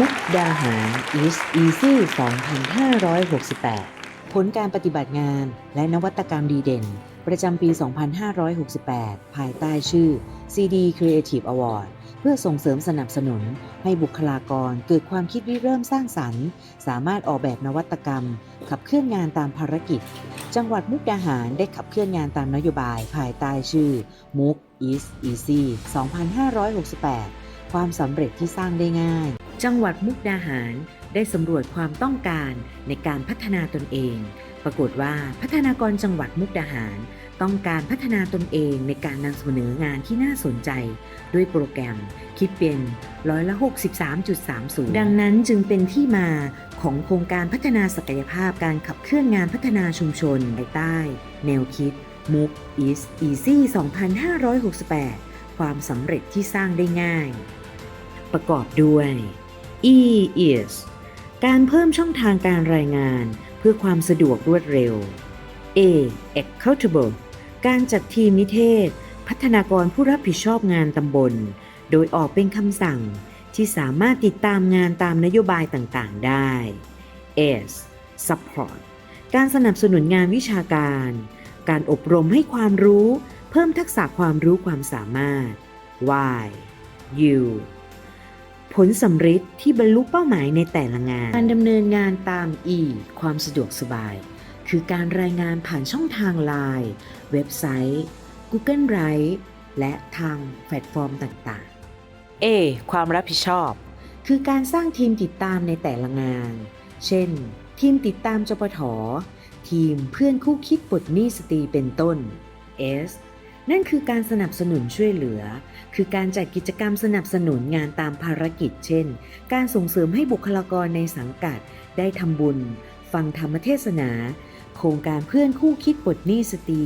มุกดาหาร East Easy 2568 ผลการปฏิบัติงานและนวัตกรรมดีเด่น ประจำปี 2568 ภายใต้ชื่อ CD Creative Award เพื่อส่งเสริมสนับสนุน ให้บุคลากรเกิดความคิดริเริ่มสร้างสรรค์ สามารถออกแบบนวัตกรรม ขับเคลื่อนงานตามภารกิจ จังหวัดมุกดาหารได้ขับเคลื่อนงานตามนโยบายภายใต้ชื่อ มุก East Easy 2568 ความสำเร็จที่สร้างได้ง่าย จังหวัดมุกดาหารได้สำรวจความต้องการในการพัฒนาตนเอง ปรากฏว่าพัฒนากรจังหวัดมุกดาหาร ต้องการพัฒนาตนเองในการนำเสนองานที่น่าสนใจ ด้วยโปรแกรมคิดเป็นร้อยละ63.30 ดังนั้นจึงเป็นที่มาของโครงการพัฒนาศักยภาพการขับเคลื่อนงานพัฒนาชุมชนภายใต้ แนวคิดมุก East Easy 2568 ความสำเร็จที่สร้างได้ง่าย ประกอบด้วย E is การเพิ่มช่องทางการรายงานเพื่อความสะดวกรวดเร็ว A accountable การจัดทีมนิเทศ พัฒนากรผู้รับผิดชอบงานตำบล โดยออกเป็นคำสั่งที่สามารถติดตามงานตามนโยบายต่างๆได้ S support การสนับสนุนงานวิชาการ การอบรมให้ความรู้ เพิ่มทักษะความรู้ความสามารถ Y U ผลสำเร็จที่บรรลุเป้าหมายในแต่ละงาน การดำเนินงานตาม E ความสะดวกสบาย คือการรายงานผ่านช่องทาง Line เว็บไซต์ Google Drive และทางแพลตฟอร์มต่างๆ A ความรับผิดชอบ คือการสร้างทีมติดตามในแต่ละงาน เช่น ทีมติดตามจปททีมเพื่อนคู่คิดปลดหนี้สตรีเป็นต้น S นั่นคือการสนับสนุนช่วยเหลือ คือการจัดกิจกรรมสนับสนุนงานตามภารกิจ เช่น การส่งเสริมให้บุคลากรในสังกัด ได้ทำบุญ ฟังธรรมเทศนา โครงการเพื่อนคู่คิดปลดหนี้สตรี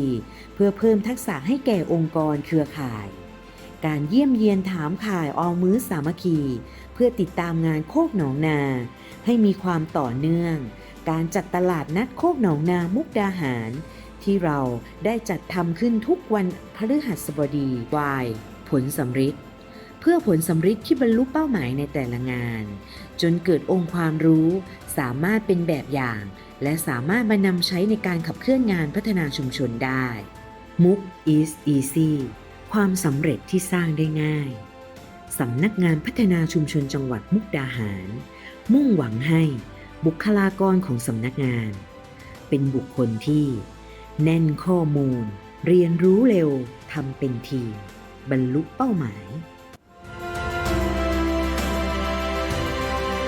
เพื่อเพิ่มทักษะให้แก่องค์กรเครือข่าย การเยี่ยมเยียนถามข่ายออมมื้อสามัคคี เพื่อติดตามงานโคกหนองนา ให้มีความต่อเนื่อง การจัดตลาดนัดโคกหนองนามุกดาหาร ที่เราได้จัดทำขึ้นทุกวันพฤหัสบดีวายผลสำริดเพื่อผลสำริดที่บรรลุเป้าหมายในแต่ละงาน จนเกิดองค์ความรู้ สามารถเป็นแบบอย่าง และสามารถมานำใช้ในการขับเคลื่อนงานพัฒนาชุมชนได้มุก is easy ความสำเร็จที่สร้างได้ง่าย สำนักงานพัฒนาชุมชนจังหวัดมุกดาหาร มุ่งหวังให้บุคลากรของสำนักงาน เป็นบุคคลที่ แน่นข้อมูล เรียนรู้เร็วทำเป็นทีม บรรลุเป้าหมาย